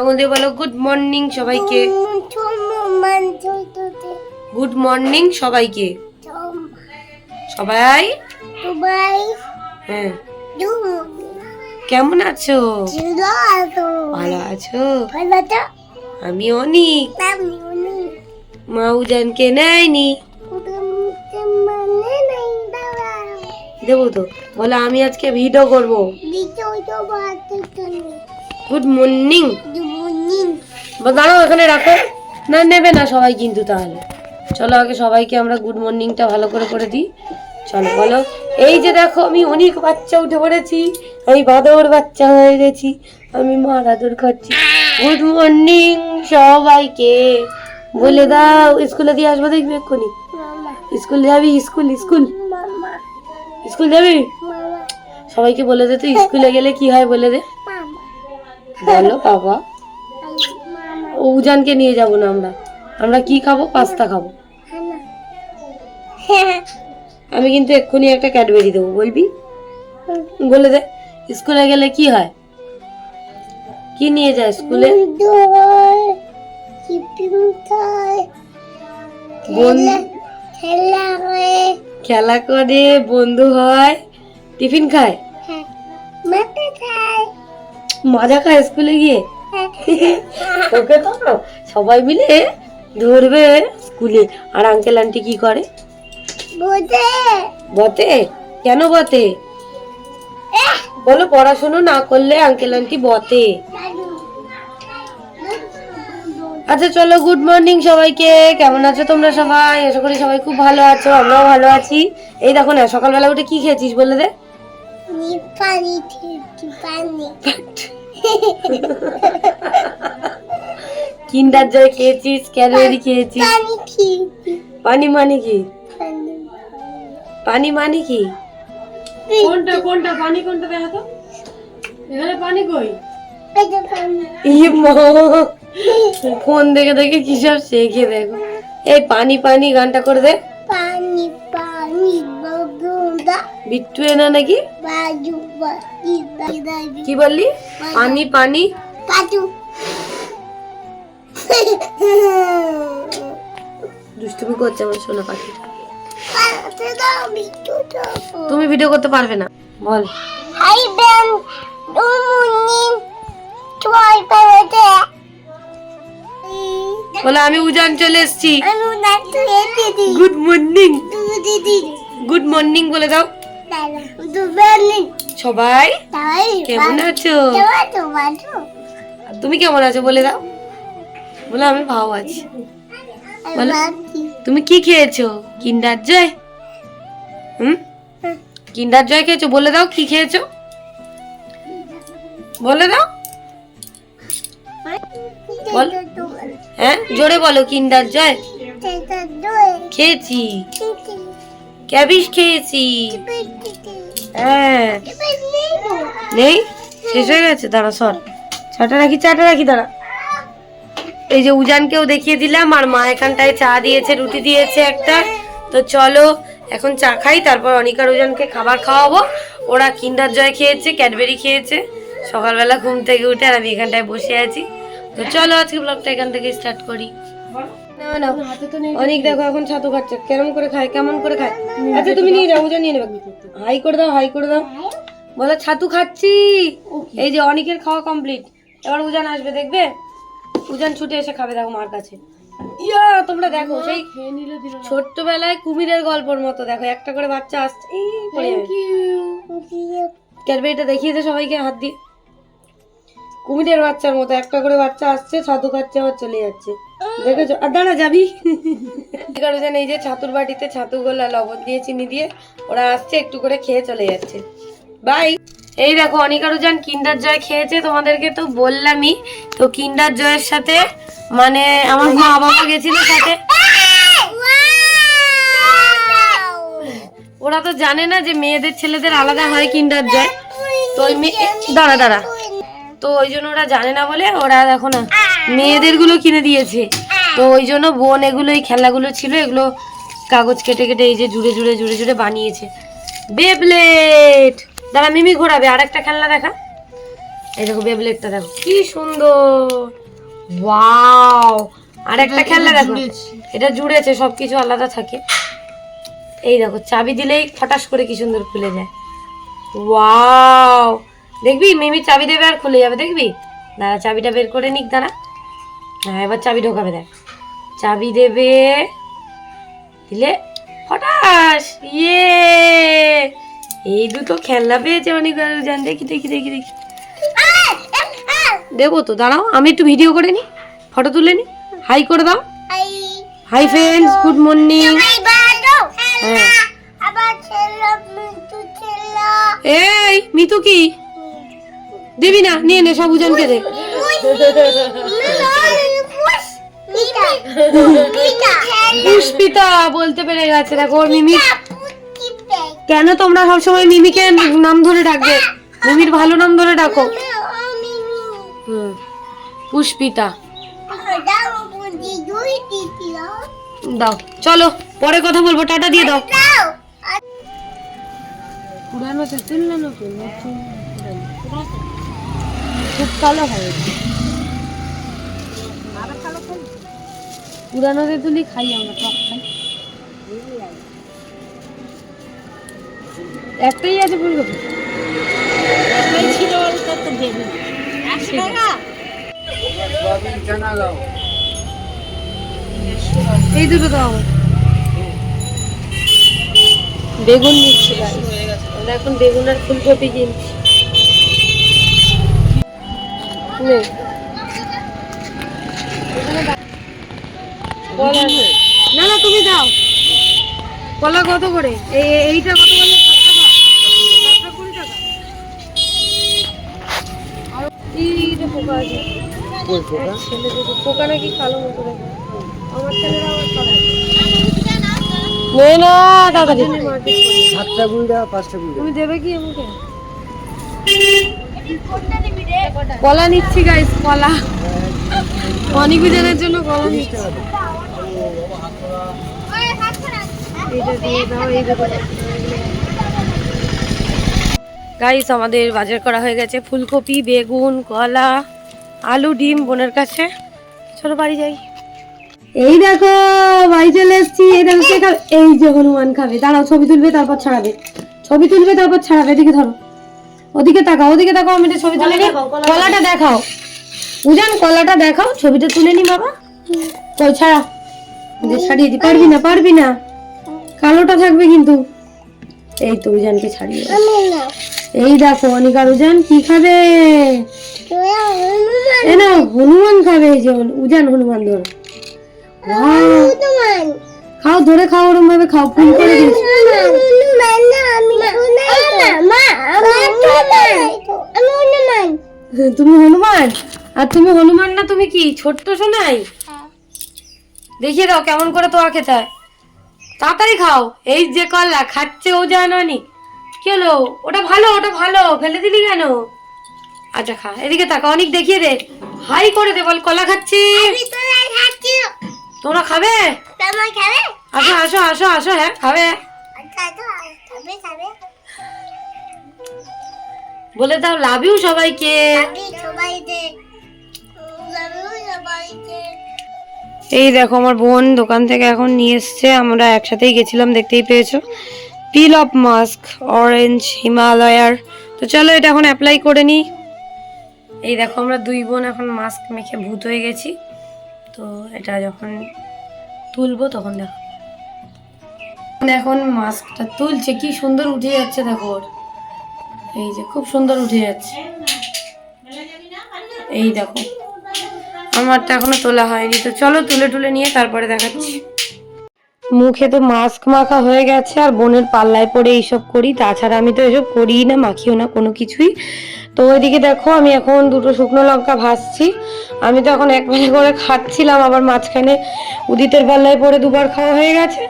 আঙুল দিয়ে বলো গুড মর্নিং সবাইকে। গুড মর্নিং সবাইকে। সবাই? হ্যাঁ। কেমন আছো? ভালো আছো? আমি অনেক। মা উজানকে নেয়নি। দেবো তো। বলো, আমি আজকে ভিডিও করব। গুড মর্নিং দাঁড়াও এখানে রাখো। না নেবে না সবাই কিন্তু তাহলে। চলো আগে সবাইকে আমরা গুড মর্নিংটা ভালো করে করে দিই। চলো বলো। এই যে দেখো আমি অনেক বাচ্চা উঠে পড়েছি। আমি বাদর বাচ্চা হয়ে গেছি। আমি মার আদর খাচ্ছি গুড মর্নিং সবাইকে। বলে দাও স্কুলে দিয়ে আসব দেখবি এক্ষুনি? স্কুল যাবি? School school. স্কুল যাবি? সবাইকে বলে দে তুই স্কুলে গেলে কি হয় বলে দে। বলো বাবা। ও উজানকে নিয়ে যাব না আমরা। আমরা কি খাব? পাস্তা খাব। আমি কিন্তু এক্ষুনি একটা ক্যাডবেরি দেবো বলবি? বলে দে স্কুলে গেলে কি হয়? কি নিয়ে যায় স্কুলে? খেলা করে বন্ধু হয়। টিফিন খায়? মজা খায় স্কুলে গিয়ে। ওকে তো সবাই মিলে ধরবে স্কুলে। আর আঙ্কেল আন্টি কি করে? বতে কেন বতে বলো পড়াশোনা না করলে আঙ্কেল আন্টি বতে আচ্ছা চলো গুড মর্নিং সবাইকে। কেমন আছো তোমরা সবাই? আশা করি সবাই খুব ভালো আছো আমরাও ভালো আছি। এই দেখো না সকালবেলা উঠে কি খেয়েছিস বলে দে। কিন্ডার জয় খেয়েছিস ক্যালোরি খেয়েছিস? পানি মানে কি? পানি। মানে কি? কোনটা কোনটা? পানি কোনটা দেখা তো এখানে পানি কই? ইয়ে মা। ফোন দেখে দেখে কি সব শেখে দেখো। এই পানি পানি গানটা করে দে। বিট্টু এনা নাকি? কি বললি? পানি পানি। দুষ্টুমি করছে আমার সোনা পাখি। তুমি ভিডিও করতে পারবে না। বল। হাই বেন বলে আমি উজান চলে এসেছি। গুড মর্নিং গুড মর্নিং বলে দাও। সবাই কেমন আছো? তুমি কেমন আছো বলে দাও। বলে আমি ভাও আছি। বলো। তুমি কি খেয়েছো? কিন্ডার জয়? হুম? কিন্ডার জয় খেয়েছো? বলে দাও কি খেয়েছো? বলে দাও। বল। হ্যাঁ? জোরে বলো কিন্ডার জয়। খেয়েছি। ক্যাবিস খেয়েছি। হ্যাঁ। নেই? শেষ হয়ে গেছে? দাঁড়া, সর। চাটা রাখি চাটা রাখি, দাঁড়া। এই যে উজানকেও দেখিয়ে দিলাম, আর মা এখানটায় চা দিয়েছে, রুটি দিয়েছে একটা। তো চলো, এখন চা খাই, তারপর অনিকার উজানকে খাবার খাওয়াবো। ওরা কিন্ডার জয় খেয়েছে, ক্যাডবেরি খেয়েছে। সকালবেলা ঘুম থেকে উঠে আর আমি এখানটায় বসে আছি। তো চলো, আজকে ব্লগটা এখান থেকে স্টার্ট করি। অনেক দেখো। এখন ছাতু খাচ্ছে কেমন করে খায় কেমন করে খায়। আচ্ছা তুমি নিয়ে যাও উজান নিয়ে নেবে। হাই করে দাও হাই করে দাও। বলো ছাতু খাচ্ছি। এই যে অনেকের খাওয়া কমপ্লিট এবার উজান আসবে দেখবে? উজান ছুটে এসে খাবে দেখো মার কাছে। ইয়া তোমরা দেখো সেই ছোট্টবেলায় কুমিরের গল্পর মতো দেখো একটা করে বাচ্চা আসছে। যাবে। ক্যাডবেরিটা দেখিয়ে দে সবাইকে হাত দিয়ে। কুমিরের বাচ্চার মতো একটা করে বাচ্চা আসছে ছাতু খাচ্ছে আবার চলে যাচ্ছে। দেখেছ? আর দাঁড়া, যাবি? কারও যেন এই যে ছাতুর বাটিতে ছাতু গোলা লবণ দিয়ে, চিনি দিয়ে ওরা আসছে, একটু করে খেয়ে চলে যাচ্ছে। বাই। এই দেখো অনিকারু যান কিন্ডার জয় খেয়েছে, তোমাদেরকে তো বললামই। তো কিন্ডার জয়ের সাথে মানে আমার মা বাবা গেছিল সাথে। ওরা তো জানে না যে মেয়েদের ছেলেদের আলাদা হয় কিন্ডার জয়। তো ওই মেয়ে দাঁড়া দাঁড়া। তো ওই জন্য ওরা জানে না বলে ওরা দেখো না মেয়েদেরগুলো কিনে দিয়েছে। তো ওই জন্য বোন এগুলো এই খেলাগুলো ছিল এগুলো কাগজ কেটে কেটে এই যে জুড়ে জুড়ে জুড়ে জুড়ে বানিয়েছে। বেবলেট দাঁড়া মিমি ঘোরাবে আর একটা খেলনা দেখা। এই দেখো বেবলেটটা দেখো কি সুন্দর। ওয়াও আর একটা খেলনা দেখো। এটা জুড়েছে। সবকিছু আলাদা থাকে। এই দেখো চাবি দিলেই ফটাস করে কি সুন্দর খুলে যায়। ওয়াও দেখবি মিমি চাবি দেবে আর খুলে যাবে দেখবি? দাঁড়া চাবিটা বের করে নিক দাঁড়া। হ্যাঁ এবার চাবি ঢোকাবে দেখ। চাবি দেবে দিলে ফটাস ইয়ে। এই দুটো খেলনা পেয়েছে অনেক জান দেখি দেখি দেখি দেখি। দেবো তো দাঁড়াও আমি একটু ভিডিও করে নি ফটো তুলে নি। হাই করে দাও। হাই ফ্রেন্ডস গুড মর্নিং হ্যাঁ। এই মিতু কি? দিবি না নিয়ে নে সব উজানকে দে। পুষ্পিতা। বলতে পেরে গেছে দেখো ওর মিমি কেন তোমরা সবসময় মিমিকে নাম ধরে ডাকবে? মিমির ভালো নাম ধরে ডাকো। হুম। পুষ্পিতা। দাও চলো পরে কথা বলব টাটা দিয়ে দাও। পুরানো কালো হয়। পুরানো তেঁতুলই খাই আমরা টক খাই। একটাই আছে ফুলকপি। একটাই ছিল বেগুন এই দুটো দাও বেগুন নিচ্ছি। আমরা এখন বেগুন আর ফুলকপি কিনছি। কলা না না তুমি দাও। কলা কত করে? এই এই- এইটা কত করে পোকা আছে? পোকা? নাকি কালো মতো আমার ছেলেরা নে না তাড়াতাড়ি সাতটা পাঁচটা তুমি দেবে কি আমাকে? কলা নিচ্ছি গাইস কলা। অনেক বিধানের জন্য কলা নিচ্ছি। দিয়ে দাও গাইস আমাদের বাজার করা হয়ে গেছে ফুলকপি বেগুন কলা আলু ডিম বোনের কাছে। চলো বাড়ি যাই। এই দেখো বাড়ি চলে এসেছি। এই দেখো কে খাবে? এই যে হনুমান খাবে। দাঁড়াও ছবি তুলবে তারপর ছাড়াবে। ছবি তুলবে তারপর ছাড়াবে। এদিকে ধরো। ওদিকে তাকাও ওদিকে তাকাও আমি ছবি তুলে নি কলাটা দেখাও। উজান কলাটা দেখাও। ছবিটা তুলে নি বাবা। কই ছাড়া। যে ছাড়িয়ে দি পারবি না পারবি না। কালোটা থাকবে কিন্তু। এই তো উজানকে ছাড়িয়ে এই দেখো অনিকার উজান কি খাবে? এ না হনুমান খাবে এই যে উজান হনুমান ধরো। খাও ধরে খাও ওরম ভাবে খাও ফুল করে হনুমান। তুমি হনুমান? আর তুমি হনুমান না তুমি কি ছোট্ট সোনাই? দেখিয়ে দাও কেমন করে তোয়া খেতে হয়। তাড়াতাড়ি খাও এই যে কলা খাচ্ছে ও জানানি। কি হলো? ওটা ভালো ওটা ভালো ফেলে দিলি কেন? আচ্ছা খা এদিকে তাকা অনেক দেখিয়ে দে। হাই করে দে বল কলা খাচ্ছি। আমি তো খাচ্ছি। তোমরা খাবে? আসো আসো আসো আসো হ্যাঁ খাবে। আচ্ছা খাবে বলে দাও লাভ ইউ সবাইকে। সবাইতে এই দেখো আমার বোন দোকান থেকে এখন নিয়ে এসছে। আমরা একসাথেই গেছিলাম, দেখতেই পেয়েছ। পিল অফ মাস্ক অরেঞ্জ হিমালয়ার তো চলো এটা এখন অ্যাপ্লাই করে নিই। এই দেখো আমরা দুই বোন এখন মাস্ক মেখে ভূত হয়ে গেছি। তো এটা যখন তুলবো তখন দেখো। এখন মাস্কটা তুলছে, কি সুন্দর উঠে যাচ্ছে দেখো ওর। এই যে খুব সুন্দর উঠে যাচ্ছে। এই দেখো। আমারটা এখনও তোলা হয়নি। তো চলো তুলে তুলে নিয়ে তারপরে দেখাচ্ছি। মুখে তো মাস্ক মাখা হয়ে গেছে আর বোনের পাল্লায় পড়ে এইসব করি। তাছাড়া আমি তো এসব করিই না, মাখিও না কোনো কিছুই। তো ওইদিকে দেখো, আমি এখন দুটো শুকনো লঙ্কা ভাজছি। আমি তো এখন এক বেলা করে খাচ্ছিলাম, আবার মাঝখানে উদিতের পাল্লায় পরে দুবার খাওয়া হয়ে গেছে।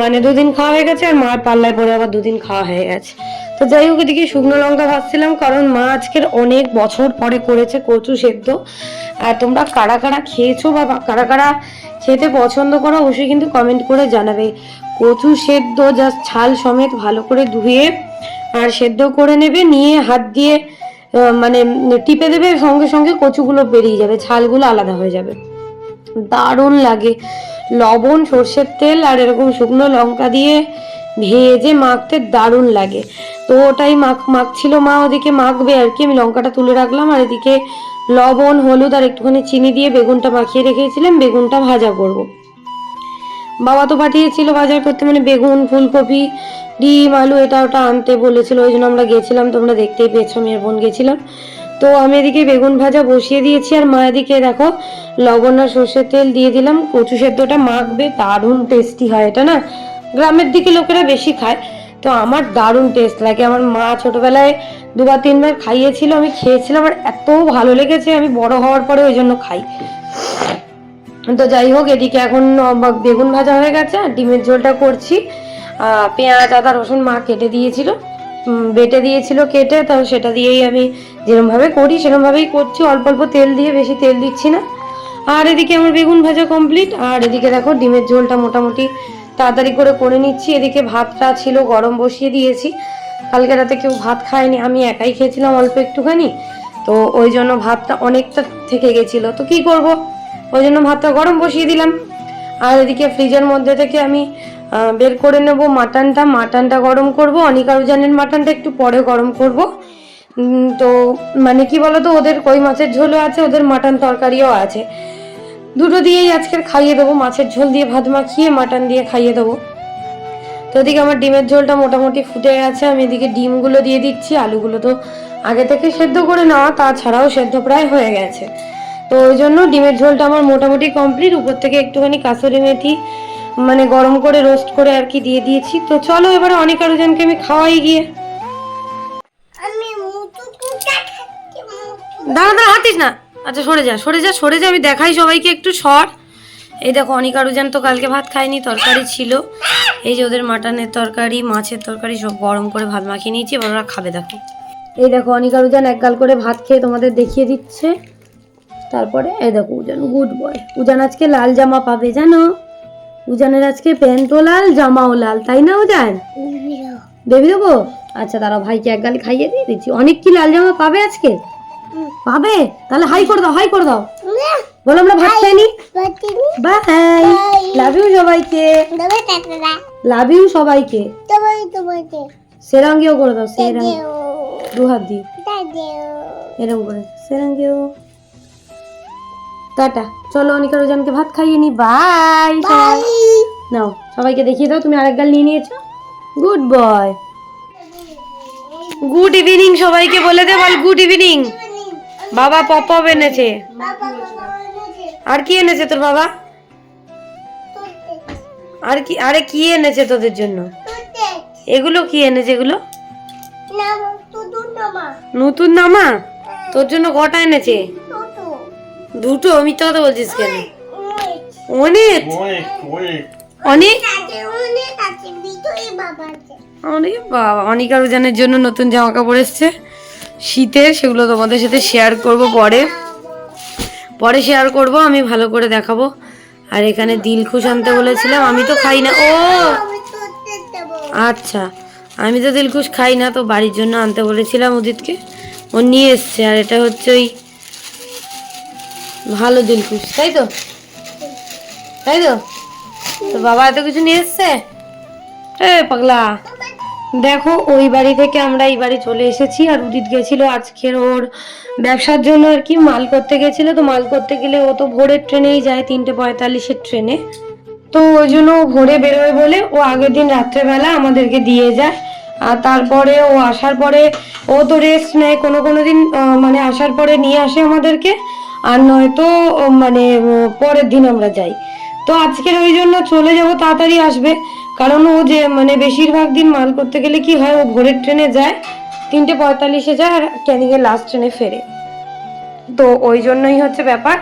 মানে দুদিন খাওয়া হয়ে গেছে আর মার পাল্লায় পরে আবার দুদিন খাওয়া হয়ে গেছে। তো যাই হোক, এদিকে শুকনো লঙ্কা ভাজছিলাম, কারণ মা আজকের অনেক বছর পরে করেছে কচু সেদ্ধ। আর তোমরা কারা কারা খেয়েছো বা কারা কারা খেতে পছন্দ করো, অবশ্যই কিন্তু কমেন্ট করে জানাবে। কচু সেদ্ধ জাস্ট ছাল সমেত ভালো করে ধুয়ে আর সেদ্ধ করে নেবে, নিয়ে হাত দিয়ে মানে টিপে দেবে, সঙ্গে সঙ্গে কচুগুলো বেরিয়ে যাবে ছালগুলো আলাদা হয়ে যাবে। দারুণ লাগে। লবণ, সর্ষের তেল আর এরকম শুকনো লঙ্কা দিয়ে ভেজে মাখতে দারুণ লাগে। তো ওটাই মাখ, মাখছিল, মা ওদিকে মাখবে আর কি। আমি লঙ্কাটা তুলে রাখলাম আর এদিকে লবণ, হলুদ আর একটুখানি চিনি দিয়ে বেগুনটা মাখিয়ে রেখেছিলাম। বেগুনটা ভাজা করব। বাবা তো পাঠিয়েছিল বাজার করতে মানে বেগুন, ফুলকপি, ডিম, আলু, এটা ওটা আনতে বলেছিল। ওই জন্য আমরা গেছিলাম, তোমরা দেখতেই পেয়েছ মেয়ের বোন গেছিলাম। তো আমি এদিকে বেগুন ভাজা বসিয়ে দিয়েছি আর মা এদিকে দেখো, লবণ আর সর্ষের তেল দিয়ে দিলাম। কচু সেদ্ধটা মাখবে, দারুণ টেস্টি হয় এটা না। গ্রামের দিকে লোকেরা বেশি খায়। তো আমার দারুণ টেস্ট লাগে। আমার মা ছোটবেলায় দুবার, তিনবার খাইয়েছিল, আমি খেয়েছিলাম আর এত ভালো লেগেছে, আমি বড় হওয়ার পরে ওই জন্য খাই। তো যাই হোক, এদিকে এখন বেগুন ভাজা হয়ে গেছে, আর ডিমের ঝোলটা করছি। পেঁয়াজ, আদা, রসুন মা কেটে দিয়েছিল। বেটে দিয়েছিল কেটে, তো সেটা দিয়েই আমি যেরমভাবে করি, সেরমভাবেই করছি। অল্প অল্প তেল দিয়ে, বেশি তেল দিচ্ছি না। আর এদিকে আমার বেগুন ভাজা কমপ্লিট আর এদিকে দেখো, ডিমের ঝোলটা মোটামুটি তাড়াতাড়ি করে করে নিচ্ছি। এদিকে ভাতটা ছিল, গরম বসিয়ে দিয়েছি। কালকে রাতে কেউ ভাত খায়নি, আমি একাই খেয়েছিলাম অল্প একটুখানি। তো ওই জন্য ভাতটা অনেকটা থেকে গেছিল। তো কি করব? ওই জন্য ভাতটা গরম বসিয়ে দিলাম। আর এদিকে ফ্রিজের মধ্যে থেকে আমি বের করে নেব মাটনটা। মাটনটা গরম করব। অনিকারুজানের মাটনটা একটু পরে গরম করব। তো মানে কি বলতো, ওদের কই মাছের ঝোলও আছে, ওদের মাটন তরকারিও আছে। দুটো দিয়েই আজকের খাইয়ে দেবো। মাছের ঝোল দিয়ে ভাত মাখিয়ে মাটন দিয়ে খাইয়ে দেবো। তো এদিকে আমার ডিমের ঝোলটা মোটামুটি ফুটে গেছে। আমি এদিকে ডিমগুলো দিয়ে দিচ্ছি। আলুগুলো তো আগে থেকে সেদ্ধ করে নেওয়া তাছাড়াও সেদ্ধ প্রায় হয়ে গেছে। তো ওই জন্য ডিমের ঝোলটা আমার মোটামুটি কমপ্লিট। উপর থেকে একটুখানি কাসুরি মেথি মানে গরম করে রোস্ট করে আর কি দিয়ে দিয়েছি। তো চলো এবারে অনেক আরও জনকে আমি খাওয়াই গিয়ে। দাঁড়া দাঁড়া হাতিস না। আচ্ছা সরে যা সরে যা সরে যা আমি দেখাই সবাইকে একটু সর। এই দেখো অনিকারুজান তো কালকে ভাত খায়নি তরকারি ছিল। এই যে ওদের মাটনের তরকারি মাছের তরকারি সব গরম করে ভাত মাখিয়ে নিয়েছি এবার ওরা খাবে দেখো। এই দেখো অনিকারুজান এক গাল করে ভাত খেয়ে তোমাদের দেখিয়ে দিচ্ছে। তারপরে এই দেখো উজান গুড বয় উজান আজকে লাল জামা পাবে জানো? উজানের আজকে প্যান্টও লাল জামাও লাল তাই না উজান? দেবী। দেবো? আচ্ছা দাঁড়াও ভাইকে এক গাল খাইয়ে দিয়ে দিচ্ছি। অনেক কি লাল জামা পাবে আজকে? পাবে তাহলে হাই করে দাও হাই করে দাও। বলো আমরা ভাত খাইনি? বাই লাভ ইউ সবাইকে। লাভ ইউ সবাইকে। সেরাঙ্গিও করে দাও সেরাঙ্গি। দেও দু হাত দিয়ে। এরকম করে। সেরাঙ্গিও। টাটা। চলো অনিকা রোজানকে ভাত খাইয়ে নি। বাই বাই নাও সবাইকে দেখিয়ে দাও তুমি আরেক গাল নিয়ে নিয়েছো। গুড বয় গুড ইভিনিং সবাইকে বলে দে বল গুড ইভিনিং বাবা পপ এনেছে। আর কি এনেছে তোর বাবা? আর কি, আরে কি এনেছে তোদের জন্য? এগুলো কি এনেছে এগুলো? নতুন নামা তোর জন্য কটা এনেছে? দুটো মিথ্যা কথা বলছিস কেন? অনেক। অনেক? অনেক বাবা, অনেক। রোজানের জন্য নতুন জামা কাপড় এসছে। শীতের সেগুলো তোমাদের সাথে শেয়ার করব পরে। পরে শেয়ার করব, আমি ভালো করে দেখাবো। আর এখানে দিলখুশ আনতে বলেছিলাম, আমি তো খাই না। ও! আচ্ছা আমি তো দিলখুশ খাই না, তো বাড়ির জন্য আনতে বলেছিলাম উদিতকে। ও নিয়ে এসছে, আর এটা হচ্ছে ওই ভালো দিলখুশ, তাই তো? তাই তো? তো বাবা এত কিছু নিয়ে এসছে? এ পাগলা। দেখো, ওই বাড়ি থেকে আমরা এই বাড়ি চলে এসেছি আর উদিত গেছিল আজকের ওর ব্যবসার জন্য আর কি, মাল করতে গেছিল। তো মাল করতে গেলে ও তো ভোরের ট্রেনেই যায়, তিনটে পঁয়তাল্লিশের ট্রেনে। তো ওই জন্য ও ভোরে বেরোয় বলে ও আগের দিন রাত্রেবেলা আমাদেরকে দিয়ে যায়। আর তারপরে ও আসার পরে ও তো রেস্ট নেয়, কোনো কোনো দিন মানে আসার পরে নিয়ে আসে আমাদেরকে। আর নয়তো মানে পরের দিন আমরা যাই। তো আজকের ওই জন্য চলে যাব, তাড়াতাড়ি আসবে। কারণ ও যে মানে বেশিরভাগ দিন মাল করতে গেলে কি হয়, ও ভোরের ট্রেনে যায়, তিনটে পঁয়তাল্লিশে যায় আর ক্যানিংয়ের লাস্ট ট্রেনে ফেরে। তো ওই জন্যই হচ্ছে ব্যাপার।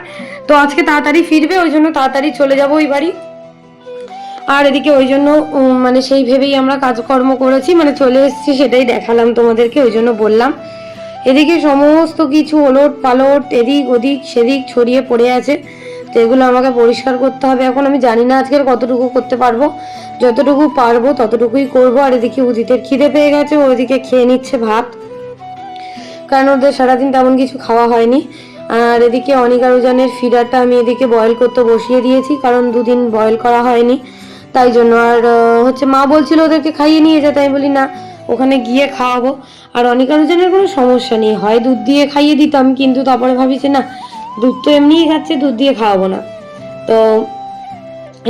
তো আজকে তাড়াতাড়ি ফিরবে, ওই জন্য তাড়াতাড়ি চলে যাব ওই বাড়ি। আর এদিকে ওই জন্য মানে সেই ভেবেই আমরা কাজকর্ম করেছি মানে চলে এসেছি সেটাই দেখালাম তোমাদেরকে, ওই জন্য বললাম। এদিকে সমস্ত কিছু ওলট পালট, এদিক ওদিক, সেদিক ছড়িয়ে পড়ে আছে। তো এগুলো আমাকে পরিষ্কার করতে হবে। এখন আমি জানি না আজকের কতটুকু করতে পারব। যতটুকু পারব ততটুকুই করব। আর এদিকে উদিতের খিদে পেয়ে গেছে। ও ওদিকে খেয়ে নিচ্ছে ভাত। কারণ ওদের সারাদিন তেমন কিছু খাওয়া হয়নি। আর এদিকে অনিকা রোজানের ফিডারটা আমি এদিকে বয়েল করতে বসিয়ে দিয়েছি। কারণ দুদিন বয়েল করা হয়নি। তাই জন্য আর হচ্ছে মা বলছিল ওদেরকে খাইয়ে নিয়ে যেতে আমি বলি, না, ওখানে গিয়ে খাওয়াবো। আর অনিকা কোনো সমস্যা নেই। হয় দুধ দিয়ে খাইয়ে দিতাম, কিন্তু তারপরে ভাবি যে, না দুধ তো এমনিই খাচ্ছে, দুধ দিয়ে খাওয়াবো না। তো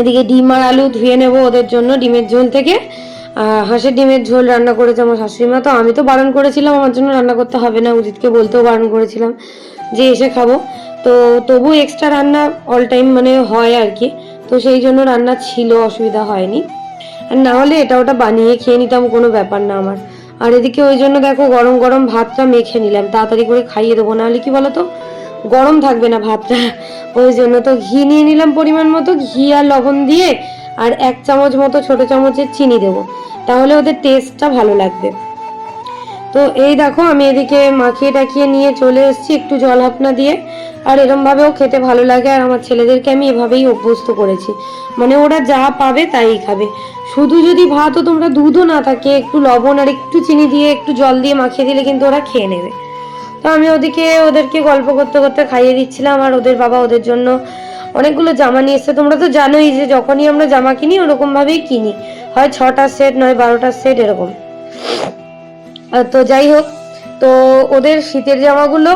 এদিকে ডিম আর আলু ধুয়ে নেব ওদের জন্য ডিমের ঝোল থেকে। হাঁসের ডিমের ঝোল রান্না করেছে আমার শাশুড়ি মা তো আমি তো বারণ করেছিলাম, আমার জন্য রান্না করতে হবে না উদিতকে বলতেও বারণ করেছিলাম যে এসে খাব। তো তবু এক্সট্রা রান্না অল টাইম মানে হয় আর কি। তো সেই জন্য রান্না ছিল, অসুবিধা হয়নি। আর না হলে এটা ওটা বানিয়ে খেয়ে নিতাম, কোনো ব্যাপার না আমার। আর এদিকে ওই জন্য দেখো গরম গরম ভাতটা মেখে নিলাম, তাড়াতাড়ি করে খাইয়ে দেবো নাহলে কি বলতো? গরম থাকবে না ভাতটা। ওই জন্য তো ঘি নিয়ে নিলাম পরিমাণ মতো, ঘি আর লবণ দিয়ে আর এক চামচ মতো ছোট চামচের চিনি দেবো। তাহলে ওদের টেস্টটা ভালো লাগবে। তো এই দেখো, আমি এদিকে মাখিয়ে টাখিয়ে নিয়ে চলে এসেছি একটু জল হাপনা দিয়ে। আর এরমভাবেও খেতে ভালো লাগে, আর আমার ছেলেদেরকে আমি এভাবেই অভ্যস্ত করেছি। মানে ওরা যা পাবে তাই খাবে। শুধু যদি ভাতও তোমরা দুধও না থাকে, একটু লবণ আর একটু চিনি দিয়ে, একটু জল দিয়ে মাখিয়ে দিলে কিন্তু ওরা খেয়ে নেবে। তো আমি ওদিকে ওদেরকে গল্প করতে করতে খাইয়ে দিচ্ছিলাম, আর ওদের বাবা ওদের জন্য অনেকগুলো জামা নিয়ে এসছে। তোমরা তো জানোই যে যখনই আমরা জামা কিনি ওরকম ভাবেই কিনি। হয় ছটা সেট নয় বারোটা সেট এরকম। তো যাই হোক, তো ওদের শীতের জামাগুলো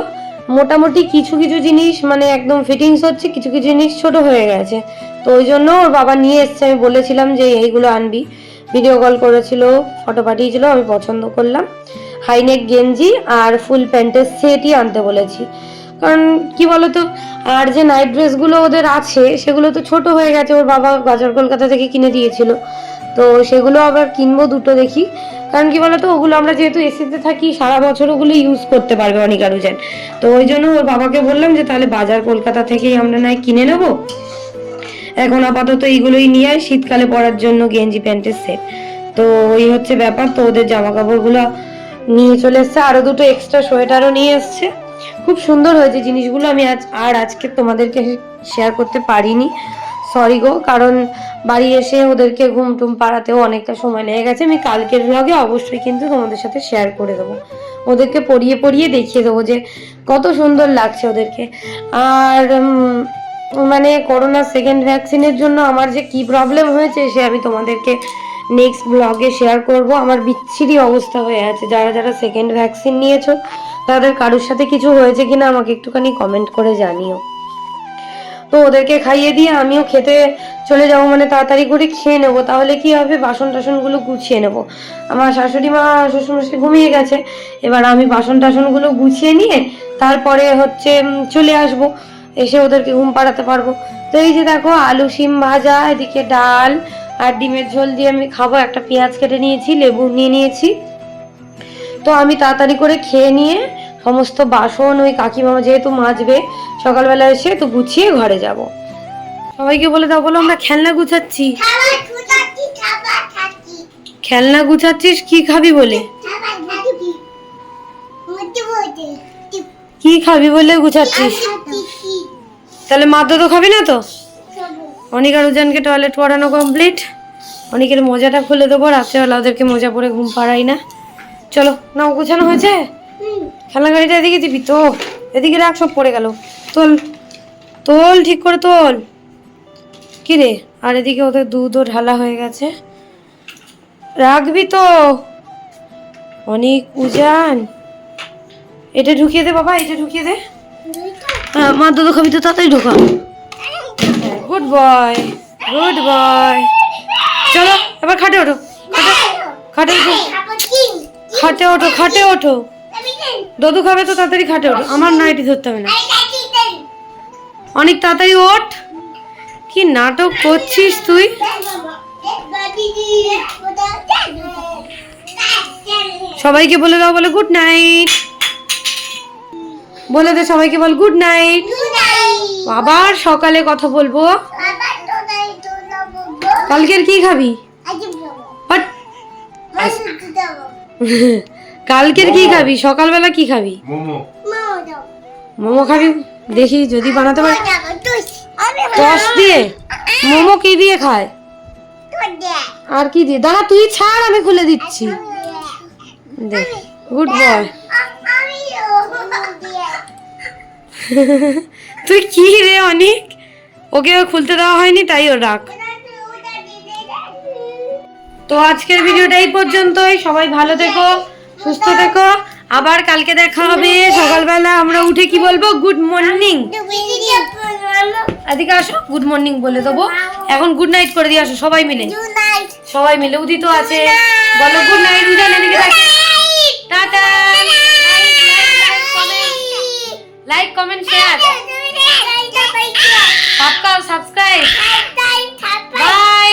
মোটামুটি কিছু কিছু জিনিস মানে একদম ফিটিংস হচ্ছে, কিছু কিছু জিনিস ছোট হয়ে গেছে। তো ওই জন্য ওর বাবা নিয়ে এসছে। আমি বলেছিলাম যে এইগুলো আনবি। ভিডিও কল করেছিল ফটো পাঠিয়েছিল, আমি পছন্দ করলাম। হাইনেক গেঞ্জি আর ফুল প্যান্টের সেটই আনতে বলেছি। কারণ কি বলতো, আর যে নাইট ড্রেসগুলো ওদের আছে, সেগুলো তো ছোট হয়ে গেছে, ওর বাবা বাজার কলকাতা থেকে কিনে দিয়েছিল। তো সেগুলো আবার কিনবো দুটো দেখি। কারণ কি বলতো, ওগুলো আমরা যেহেতু এসিতে থাকি, সারা বছর ওগুলো ইউজ করতে পারবে অনেক আরও যেন তো ওই জন্য ওর বাবাকে বললাম যে, তাহলে বাজার কলকাতা থেকেই আমরা নয় কিনে নেব। এখন আপাতত এইগুলোই নিয়ে আয়, শীতকালে পরার জন্য গেঞ্জি, প্যান্টের সেট তো ওই হচ্ছে ব্যাপার, তো ওদের জামা কাপড়গুলো নিয়ে চলে এসছে, আরও দুটো এক্সট্রা সোয়েটারও নিয়ে এসছে। খুব সুন্দর হয়েছে জিনিসগুলো, আমি আজ, আর আজকে তোমাদেরকে শেয়ার করতে পারিনি। সরি গো, কারণ বাড়ি এসে ওদেরকে ঘুম টুম পাড়াতেও অনেকটা সময় লেগে গেছে। আমি কালকের ব্লগে অবশ্যই কিন্তু তোমাদের সাথে শেয়ার করে দেবো। ওদেরকে পরিয়ে পড়িয়ে দেখিয়ে দেবো যে কত সুন্দর লাগছে ওদেরকে। আর মানে করোনা সেকেন্ড ভ্যাকসিনের জন্য আমার যে কি প্রবলেম হয়েছে সে আমি তোমাদেরকে নেক্সট ব্লগে শেয়ার করব। আমার বিচ্ছিরি অবস্থা হয়ে আছে। যারা যারা সেকেন্ড ভ্যাকসিন নিয়েছো, তাদের কারোর সাথে কিছু হয়েছে কিনা আমাকে একটুখানি কমেন্ট করে জানিও। তো ওদেরকে খাইয়ে দিয়ে আমিও খেতে চলে যাব মানে তাড়াতাড়ি করে খেয়ে নেব। তাহলে কি হবে? বাসন টাসনগুলো গুছিয়ে নেব। আমার শাশুড়ি মা, শ্বশুরমশাই ঘুমিয়ে গেছে। এবার আমি বাসন টাসনগুলো গুছিয়ে নিয়ে তারপরে হচ্ছে চলে আসব। এসে ওদেরকে ঘুম পাড়াতে পারব। তো এই যে দেখো, আলু, শিম ভাজা, এদিকে ডাল আর ডিমের ঝোল দিয়ে আমি খাব। একটা পেঁয়াজ কেটে নিয়েছি, লেবু নিয়ে নিয়েছি। তো আমি তাড়াতাড়ি করে খেয়ে নিয়ে সমস্ত বাসন, ওই কাকিমামা যেহেতু মাজবে, সকালবেলা এসে তো গুছিয়ে ঘরে যাব। সবাইকে বলে দাও, বলো আমরা খেলনা গুছাচ্ছি। খেলনা গুছাচ্ছিস? কি খাবি বলে? কি খাবি বলে গুছাচ্ছিস? তাহলে মাদ্র তো খাবি না তো? সবু অনিকা রুজানকে টয়লেট পড়ানো কমপ্লিট অনেকের মোজাটা খুলে দেবো রাত্রেবেলা ওদেরকে মোজা পরে ঘুম পাড়াই না। চলো নাও গোছানো হয়েছে? খেলনা গাড়িটা এদিকে দিবি তো এদিকে রাখ সব পড়ে গেল। তোল তোল ঠিক করে তোল। কি রে? আর এদিকে ওদের দুধও ঢালা হয়ে গেছে। রাখবি তো। অনেক উজান। এটা ঢুকিয়ে দে বাবা এটা ঢুকিয়ে দে। হ্যাঁ মা দুধ খাবি তো তাড়াতাড়ি ঢোকা। বয় গুড বয় চলো এবার খাটে ওঠো খাটে ওঠো। খাটে ওঠো খাটে ওঠো। দদু খাবে তো তাড়াতাড়ি খাটে ওঠো। আমার নাইটি ধরতে হবে না। অনেক তাড়াতাড়ি ওঠ। কি নাটক করছিস তুই? সবাইকে বলে দাও বলে গুড নাইট বলে দে সবাইকে বল গুড নাইট আবার সকালে কথা বলব। কালকের কি খাবি? বাট কালকের কি খাবি? সকালবেলা কি খাবি? মোমো খাবি? দেখি যদি বানাতে পারি টস দিয়ে? মোমো কি দিয়ে খায়? আর কি দিয়ে? দাঁড়া তুই ছাড় আমি খুলে দিচ্ছি। দেখ গুড বয় তুই কি রে অনেক? ওকে খুলতে দেওয়া হয়নি তাই ও রাখ তো আজকের ভিডিওটা এই পর্যন্তই। সবাই ভালো থেকো সুস্থ থেকো। আবার কালকে দেখা হবে। সকালবেলা আমরা উঠে কি বলব? গুড মর্নিং এদিকে আসো গুড মর্নিং বলে দেবো। এখন গুড নাইট করে দিয়ে আসো সবাই মিলে। সবাই মিলে উদিত আছে। বলো গুড নাইট উজান এদিকে টাটা। লাইক কমেন্ট শেয়ার পাক্কা সাবস্ক্রাইব বাই